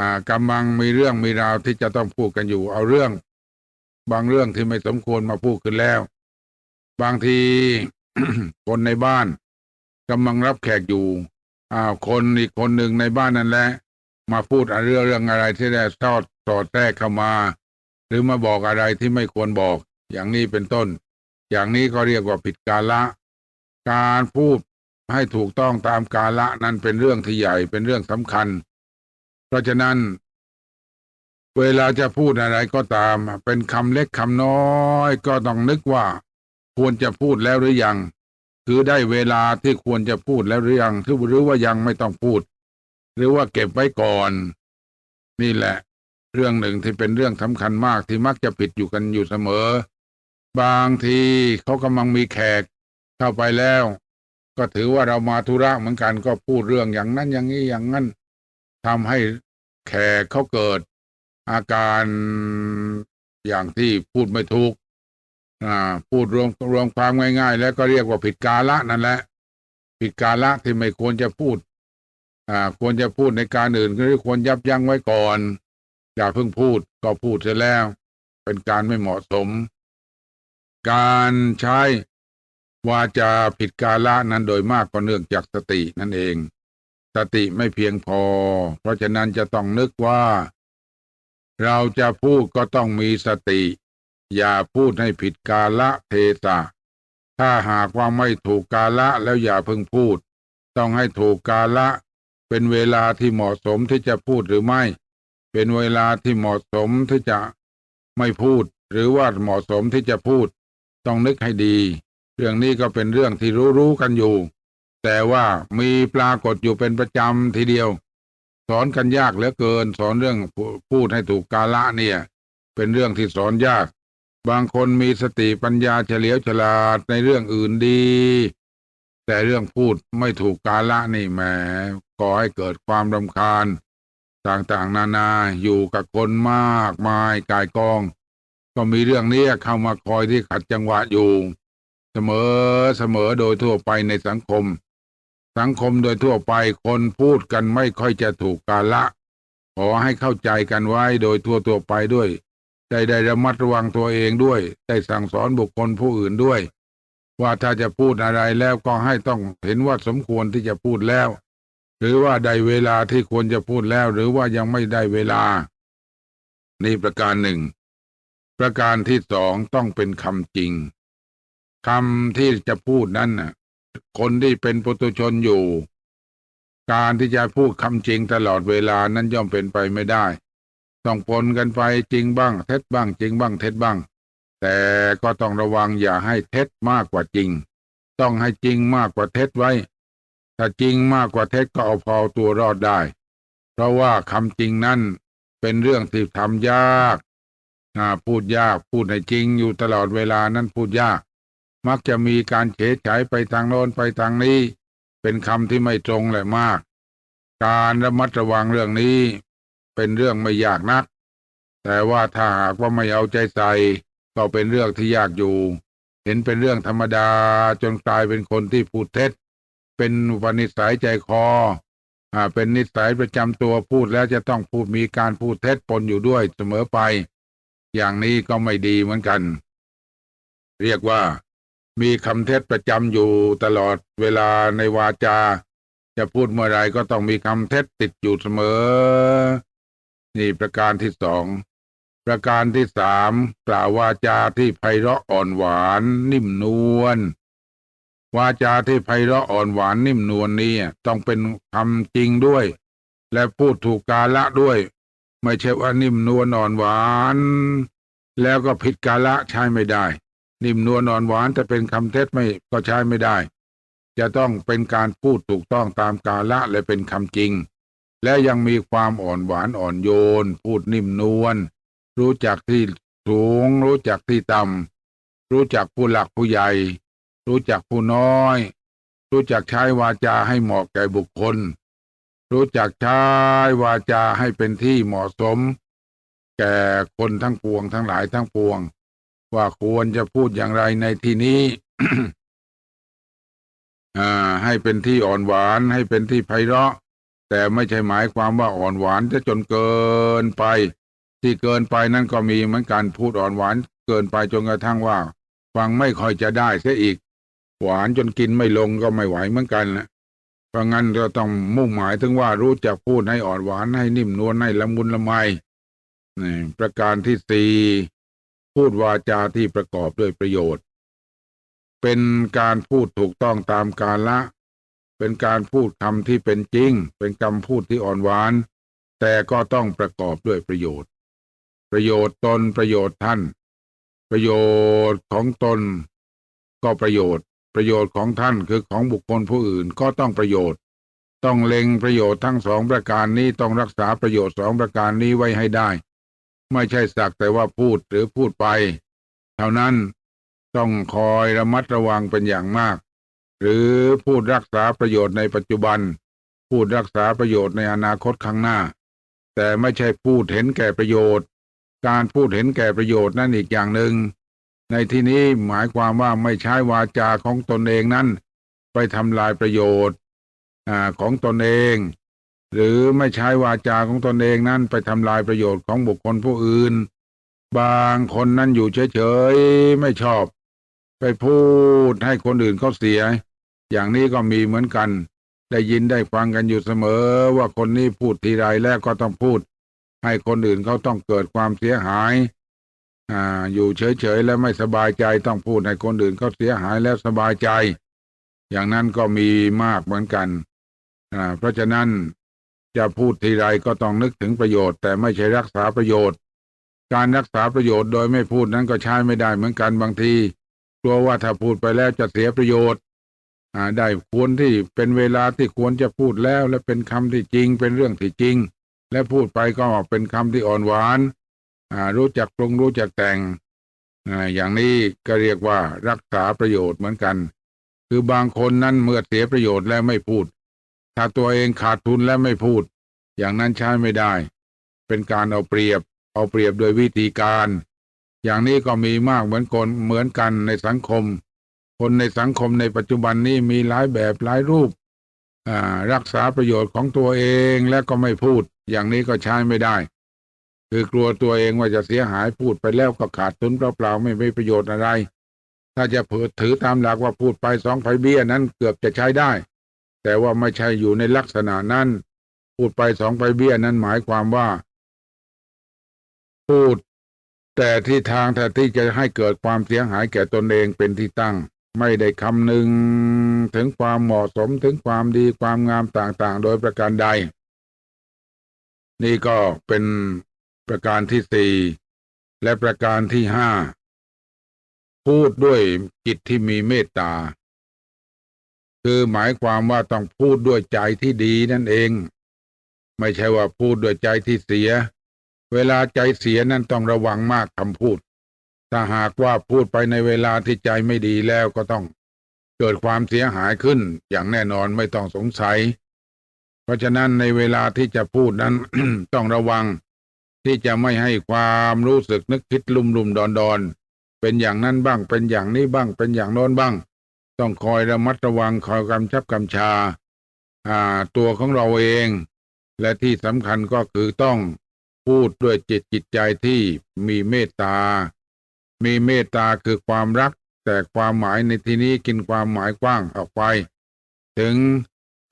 ากำลังมีเรื่องมีราวที่จะต้องพูดกันอยู่ เอาเรื่อง บางเรื่องที่ไม่สมควรมาพูดขึ้นแล้ว บางทีคนในบ้านกำลังรับแขกอยู่อ้าวคนอีกคนหนึ่งในบ้านนั่นแหละ มาพูดเรื่องเรื่องอะไรที่ได้ทอดสอดแทรกเข้ามา หรือมาบอกอะไรที่ไม่ควรบอก อย่างนี้เป็นต้น อย่างนี้ก็เรียกว่าผิดกาละ การพูดให้ถูกต้องตามกาละนั้นเป็นเรื่องที่ใหญ่เป็นเรื่องสำคัญ เพราะฉะนั้น เวลาจะพูดอะไรก็ตาม เป็นคำเล็กคำน้อย ก็ต้องนึกว่า ควรจะพูดแล้วหรือยังคือได้เวลาที่ควรจะพูดแล้วหรือยังหรือว่ายังไม่ต้องพูด หรือว่าเก็บไว้ก่อน นี่แหละ เรื่องหนึ่งที่เป็นเรื่องสำคัญมากที่มักจะผิดอยู่กันอยู่เสมอ บางทีเขากำลังมีแขก เข้าไปแล้ว ก็ถือว่าเรามาธุระเหมือนกันก็พูดเรื่องอย่างนั้นอย่างนี้อย่างนั้นทำให้ แขกเขาเกิดอาการอย่างที่พูดไม่ถูกพูดรวมรวมความง่ายๆ แล้วก็เรียกว่าผิดกาละนั่นแหละ ผิดกาละที่ไม่ควรจะพูดควรจะพูดในการอื่นก็ควรยับยั้งไว้ก่อน อย่าเพิ่งพูดก็พูดเสร็จแล้ว เป็นการไม่เหมาะสม การใช้วาจาผิดกาละนั้นโดยมากก็เนื่องจากสตินั่นเอง สติไม่เพียงพอ เพราะฉะนั้นจะต้องนึกว่า เราจะพูดก็ต้องมีสติ อย่าพูดให้ผิดกาละเทศะถ้าหากว่าไม่ถูกกาละแล้วอย่าเพิ่งพูด ต้องให้ถูกกาละ เป็นเวลาที่เหมาะสมที่จะพูดหรือไม่ เป็นเวลาที่เหมาะสมที่จะไม่พูด หรือว่าเหมาะสมที่จะพูด ต้องนึกให้ดี เรื่องนี้ก็เป็นเรื่องที่รู้ๆกันอยู่ แต่ว่ามีปรากฏอยู่เป็นประจำทีเดียว สอนกันยากเหลือเกิน สอนเรื่องพูดให้ถูกกาละเนี่ย เป็นเรื่องที่สอนยาก บางคนมีสติปัญญาเฉลียวฉลาดในเรื่องอื่นดี แต่เรื่องพูดไม่ถูกกาละนี่แหมก่อให้เกิดความรำคาญ ต่างๆ นานาอยู่กับคนมากมายกายกอง ก็มีเรื่องนี้เข้ามาคอยที่ขัดจังหวะอยู่ เสมอเสมอโดยทั่วไปในสังคม สังคมโดยทั่วไปคนพูดกันไม่ค่อยจะถูกกาละ ขอให้เข้าใจกันไว้โดยทั่วทั่วไปด้วย ได้ได้ระมัดระวังตัวเองด้วย ได้สั่งสอนบุคคลผู้อื่นด้วย ว่าถ้าจะพูดอะไรแล้วก็ให้ต้องเห็นว่าสมควรที่จะพูดแล้ว หรือว่าได้เวลาที่ควรจะพูดแล้ว หรือว่ายังไม่ได้เวลา นี่ประการหนึ่ง ประการที่สองต้องเป็นคำจริงคำที่จะพูดนั้นน่ะ คนที่เป็นปุถุชนอยู่ การที่จะพูดคำจริงตลอดเวลานั้นย่อมเป็นไปไม่ได้ ต้องปนกันไปจริงบ้าง เท็จบ้าง จริงบ้าง เท็จบ้าง แต่ก็ต้องระวังอย่าให้เท็จมากกว่าจริง ต้องให้จริงมากกว่าเท็จไว้ ถ้าจริงมากกว่าเท็จก็เอาพอตัวรอดได้ เพราะว่าคำจริงนั้นเป็นเรื่องที่ทำยากพูดยากพูดให้จริงอยู่ตลอดเวลานั้นพูดยาก มักจะมีการเฉยฉายไปทางโน้นไปทางนี้ เป็นคำที่ไม่ตรงเลยมาก การระมัดระวังเรื่องนี้ เป็นเรื่องไม่ยากนัก แต่ว่าถ้าหากว่าไม่เอาใจใส่ ก็เป็นเรื่องที่ยากอยู่ เห็นเป็นเรื่องธรรมดาจนกลายเป็นคนที่พูดเท็จ เป็นอุปนิสัยใจคออ่าเป็นนิสัยประจำตัวพูดแล้วจะต้องพูดมีการพูดเท็จปนอยู่ด้วยเสมอไป อย่างนี้ก็ไม่ดีเหมือนกัน เรียกว่า มีคำเท็จประจำอยู่ตลอดเวลาในวาจา จะพูดเมื่อไรก็ต้องมีคำเท็จติดอยู่เสมอ นี่ประการที่สองประการที่สามกล่าววาจาที่ไพเราะอ่อนหวาน นิ่มนวลวาจาที่ไพเราะอ่อนหวานนิ่มนวลนี้ต้องเป็นคำจริงด้วย และพูดถูกกาละด้วย ไม่ใช่ว่านิ่มนวลอ่อนหวาน แล้วก็ผิดกาละใช้ไม่ได้ นิ่มนวลอ่อนหวานแต่เป็นคำเท็จไม่ก็ใช้ไม่ได้ จะต้องเป็นการพูดถูกต้องตามกาละและเป็นคำจริง และยังมีความอ่อนหวานอ่อนโยน พูดนิ่มนวลรู้จักที่สูง รู้จักที่ต่ำรู้จักผู้หลักผู้ใหญ่ รู้จักผู้น้อย รู้จักใช้วาจาให้เหมาะแก่บุคคล รู้จักใช้วาจาให้เป็นที่เหมาะสม แก่คนทั้งปวงทั้งหลายทั้งปวง ว่าควรจะพูดอย่างไรในที่นี้ให้เป็นที่อ่อนหวานให้เป็นที่ไพเราะ แต่ไม่ใช่หมายความว่าอ่อนหวานจะจนเกินไป ที่เกินไปนั่นก็มีเหมือนกันพูดอ่อนหวานเกินไปจนกระทั่งว่า ฟังไม่ค่อยจะได้เสียอีก หวานจนกินไม่ลงก็ไม่ไหวเหมือนกันนะเพราะงั้นเราต้องมุ่งหมายถึงว่ารู้จักพูดให้อ่อนหวานให้นิ่มนวลให้ละมุนละไมนี่ประการที่สี่ พูดวาจาที่ประกอบด้วยประโยชน์ เป็นการพูดถูกต้องตามกาละ เป็นการพูดคำที่เป็นจริง เป็นคำพูดที่อ่อนหวาน แต่ก็ต้องประกอบด้วยประโยชน์ ประโยชน์ตนประโยชน์ท่าน ประโยชน์ของตน ก็ประโยชน์ ประโยชน์ของท่านคือของบุคคลผู้อื่นก็ต้องประโยชน์ ต้องเล็งประโยชน์ทั้งสองประการนี้ต้องรักษาประโยชน์สองประการนี้ไว้ให้ได้ ไม่ใช่สักแต่ว่าพูดหรือพูดไป เท่านั้นต้องคอยระมัดระวังเป็นอย่างมาก หรือพูดรักษาประโยชน์ในปัจจุบัน พูดรักษาประโยชน์ในอนาคตข้างหน้า แต่ไม่ใช่พูดเห็นแก่ประโยชน์ การพูดเห็นแก่ประโยชน์นั่นอีกอย่างหนึ่ง ในที่นี้หมายความว่าไม่ใช้วาจาของตนเองนั้น ไปทำลายประโยชน์ของตนเอง หรือไม่ใช้วาจาของตนเองนั้นไปทำลายประโยชน์ของบุคคลผู้อื่น บางคนนั้นอยู่เฉยๆไม่ชอบ ไปพูดให้คนอื่นเขาเสีย อย่างนี้ก็มีเหมือนกัน ได้ยินได้ฟังกันอยู่เสมอ ว่าคนนี้พูดทีไรแล้วก็ต้องพูด ให้คนอื่นเขาต้องเกิดความเสียหายอ่าอยู่เฉยๆแล้วไม่สบายใจต้องพูดให้คนอื่นเขาเสียหายแล้วสบายใจ อย่างนั้นก็มีมากเหมือนกันอ่าเพราะฉะนั้น จะพูดทีไรก็ต้องนึกถึงประโยชน์แต่ไม่ใช่รักษาประโยชน์ การรักษาประโยชน์โดยไม่พูดนั้นก็ใช้ไม่ได้เหมือนกันบางทีกลัวว่าถ้าพูดไปแล้วจะเสียประโยชน์ได้ควรที่เป็นเวลาที่ควรจะพูดแล้ว และเป็นคำที่จริงเป็นเรื่องที่จริง และพูดไปก็เป็นคำที่อ่อนหวานรู้จักปรุงรู้จักแต่งอย่างนี้ก็เรียกว่ารักษาประโยชน์เหมือนกัน คือบางคนนั้นเมื่อเสียประโยชน์แล้วไม่พูด ถ้าตัวเองขาดทุนแล้วไม่พูด อย่างนั้นใช้ไม่ได้ เป็นการเอาเปรียบ เอาเปรียบโดยวิธีการ อย่างนี้ก็มีมากเหมือนคนเหมือนกันในสังคม คนในสังคมในปัจจุบันนี้มีหลายแบบหลายรูปรักษาประโยชน์ของตัวเองและก็ไม่พูด อย่างนี้ก็ใช้ไม่ได้ คือกลัวตัวเองว่าจะเสียหายพูดไปแล้วก็ขาดทุนเปล่าๆไม่มีประโยชน์อะไร ถ้าจะเผดถือตามหลักว่าพูดไปสองไผเบี้ยนั้นเกือบจะใช้ได้ แต่ว่าไม่ใช่อยู่ในลักษณะนั้น พูดไปสองไผเบี้ยนั้นหมายความว่า พูด แต่ที่ทางแต่ที่จะให้เกิดความเสียหายแก่ตนเองเป็นที่ตั้ง ไม่ได้คำหนึ่งถึงความเหมาะสมถึงความดีความงามต่างๆ โดยประการใด นี่ก็เป็นประการที่สี่และประการที่ห้าพูดด้วยจิตที่มีเมตตา คือหมายความว่าต้องพูดด้วยใจที่ดีนั่นเอง ไม่ใช่ว่าพูดด้วยใจที่เสีย เวลาใจเสียนั้นต้องระวังมากคำพูด ถ้าหากว่าพูดไปในเวลาที่ใจไม่ดีแล้วก็ต้องเกิดความเสียหายขึ้น อย่างแน่นอนไม่ต้องสงสัย เพราะฉะนั้นในเวลาที่จะพูดนั้นต้องระวัง ที่จะไม่ให้ความรู้สึกนึกคิดลุ่มลุ่มดอนดอนเป็นอย่างนั้นบ้างเป็นอย่างนี้บ้างเป็นอย่างโน้นบ้าง ต้องคอยระมัดระวังคอยกำชับกำชา อ่า ตัวของเราเอง และที่สำคัญก็คือต้องพูดด้วยจิตจิตใจที่มีเมตตา มีเมตตาคือความรัก แต่ความหมายในที่นี้กินความหมายกว้างออกไป ถึง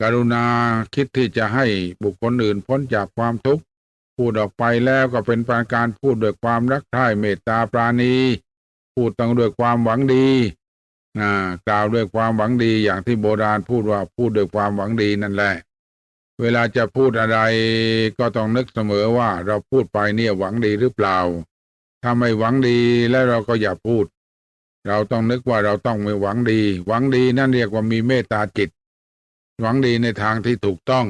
กรุณาคิดที่จะให้บุคคลอื่นพ้นจากความทุกข์พูดออกไปแล้วก็เป็นการพูดด้วยความรักใคร่เมตตาปราณี พูดต้องด้วยความหวังดี กล่าวด้วยความหวังดีอย่างที่โบราณพูดว่าพูดด้วยความหวังดีนั่นแหละ เวลาจะพูดอะไรก็ต้องนึกเสมอว่า เราพูดไปเนี่ยหวังดีหรือเปล่า ถ้าไม่หวังดีแล้วเราก็อย่าพูด เราต้องนึกว่าเราต้องไม่หวังดี หวังดีนั่นเรียกว่ามีเมตตาจิต หวังดีในทางที่ถูกต้อง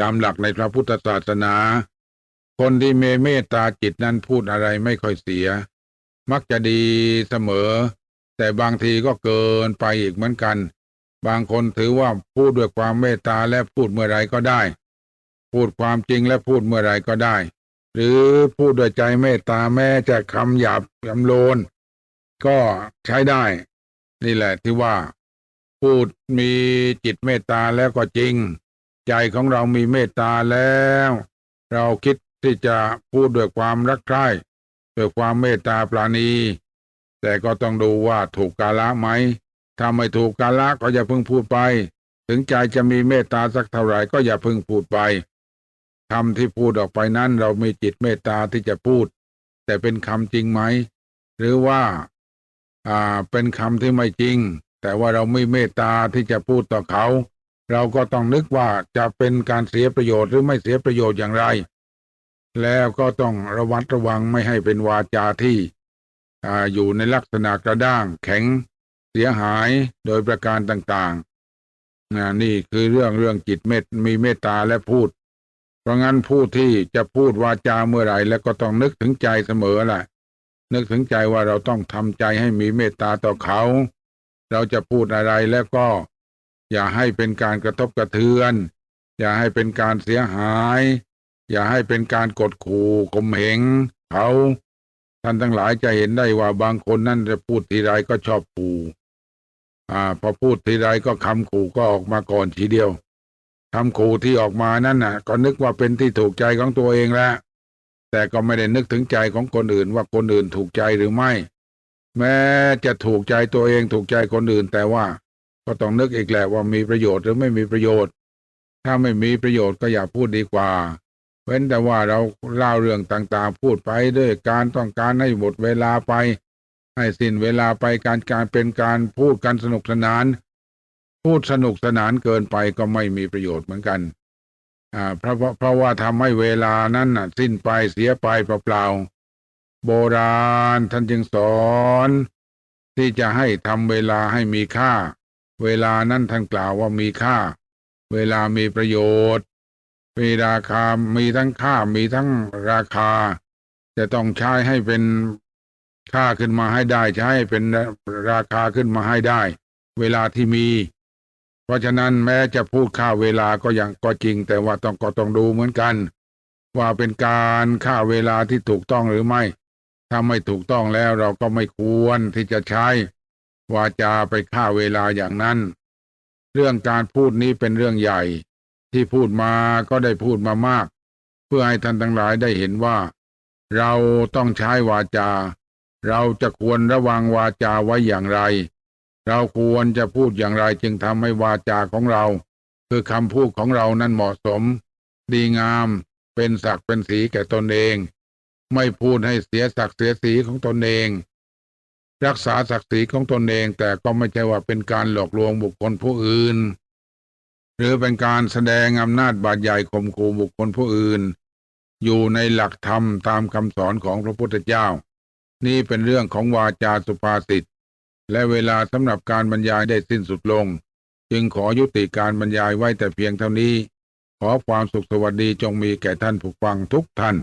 ตามหลักในพระพุทธศาสนา คนที่มีเมตตาจิตนั้นพูดอะไรไม่ค่อยเสีย มักจะดีเสมอ แต่บางทีก็เกินไปอีกเหมือนกัน บางคนถือว่าพูดด้วยความเมตตาและพูดเมื่อไรก็ได้ พูดความจริงและพูดเมื่อไรก็ได้ หรือพูดด้วยใจเมตตาแม้จะคำหยาบคำโลน ก็ใช้ได้ นี่แหละที่ว่า พูดมีจิตเมตตาแล้วก็จริง ใจของเรามีเมตตาแล้ว เราคิดที่จะพูดด้วยความรักใคร่ด้วยความเมตตาปราณี แต่ก็ต้องดูว่าถูกกาละไหม ถ้าไม่ถูกกาละก็อย่าเพิ่งพูดไป ถึงใจจะมีเมตตาสักเท่าไหร่ก็อย่าเพิ่งพูดไปคำที่พูดออกไปนั้นเรามีจิตเมตตาที่จะพูด แต่เป็นคำจริงไหม หรือว่า อ่า เป็นคำที่ไม่จริง แต่ว่าเราไม่เมตตาที่จะพูดต่อเขา เราก็ต้องนึกว่าจะเป็นการเสียประโยชน์หรือไม่เสียประโยชน์อย่างไร แล้วก็ต้องระวัดระวังไม่ให้เป็นวาจาที่ อยู่ในลักษณะกระด้างแข็งเสียหายโดยประการต่างๆนนี่คือเรื่องเรื่องจิตเมตมีเมตตาและพูด เพราะงั้นผู้ที่จะพูดวาจาเมื่อไหร่ แล้วก็ต้องนึกถึงใจเสมอแหละนึกถึงใจว่าเราต้องทำใจให้มีเมตตาต่อเขา เราจะพูดอะไรแล้วก็ อย่าให้เป็นการกระทบกระเทือน อย่าให้เป็นการเสียหาย อย่าให้เป็นการกดขู่ข่มเหงเขา ท่านทั้งหลายจะเห็นได้ว่าบางคนนั่นจะพูดทีไรก็ชอบขู่อ่า พอพูดทีไรก็คำขู่ก็ออกมาก่อนทีเดียวคำขู่ที่ออกมานั่นน่ะ ก็นึกว่าเป็นที่ถูกใจของตัวเองแล้วแต่ก็ไม่ได้นึกถึงใจของคนอื่นว่าคนอื่นถูกใจหรือไม่ แม้จะถูกใจตัวเองถูกใจคนอื่น แต่ว่าก็ต้องนึกอีกแหละว่ามีประโยชน์หรือไม่มีประโยชน์ ถ้าไม่มีประโยชน์ก็อย่าพูดดีกว่า เว้นแต่ว่าเราเล่าเรื่องต่างๆ พูดไปด้วยการต้องการให้หมดเวลาไป ให้สิ้นเวลาไปการการเป็นการพูดกันสนุกสนาน พูดสนุกสนานเกินไปก็ไม่มีประโยชน์เหมือนกัน อ่าเพราะเพราะว่าทำให้เวลานั้นน่ะ สิ้นไปเสียไปเปล่าๆโบราณท่านจึงสอน ที่จะให้ทำเวลาให้มีค่า เวลานั้นท่านกล่าวว่ามีค่า เวลามีประโยชน์ มีราคา มีทั้งค่า มีทั้งราคา จะต้องใช้ให้เป็นค่าขึ้นมาให้ได้ ใช้ให้เป็นราคาขึ้นมาให้ได้ เวลาที่มี เพราะฉะนั้นแม้จะพูดค่าเวลาก็ยังก็จริง แต่ว่าต้องก็ต้องดูเหมือนกัน ว่าเป็นการค่าเวลาที่ถูกต้องหรือไม่ ถ้าไม่ถูกต้องแล้วเราก็ไม่ควรที่จะใช้วาจาไปฆ่าเวลาอย่างนั้น เรื่องการพูดนี้เป็นเรื่องใหญ่ ที่พูดมาก็ได้พูดมามาก เพื่อให้ท่านทั้งหลายได้เห็นว่า เราต้องใช้วาจา เราจะควรระวังวาจาไว้อย่างไร เราควรจะพูดอย่างไรจึงทำให้วาจาของเรา คือคำพูดของเรานั้นเหมาะสม ดีงามเป็นศักดิ์เป็นสีแก่ตนเอง ไม่พูดให้เสียศักดิ์เสียสีของตนเอง รักษาศักดิ์ศรีของตนเองแต่ก็ไม่ใช่ว่าเป็นการหลอกลวงบุคคลผู้อื่น หรือเป็นการแสดงอำนาจบาดใหญ่ข่มขู่บุคคลผู้อื่น อยู่ในหลักธรรมตามคำสอนของพระพุทธเจ้า นี่เป็นเรื่องของวาจาสุภาษิตและเวลาสำหรับการบรรยายได้สิ้นสุดลง จึงขอยุติการบรรยายไว้แต่เพียงเท่านี้ ขอความสุขสวัสดีจงมีแก่ท่านผู้ฟังทุกท่าน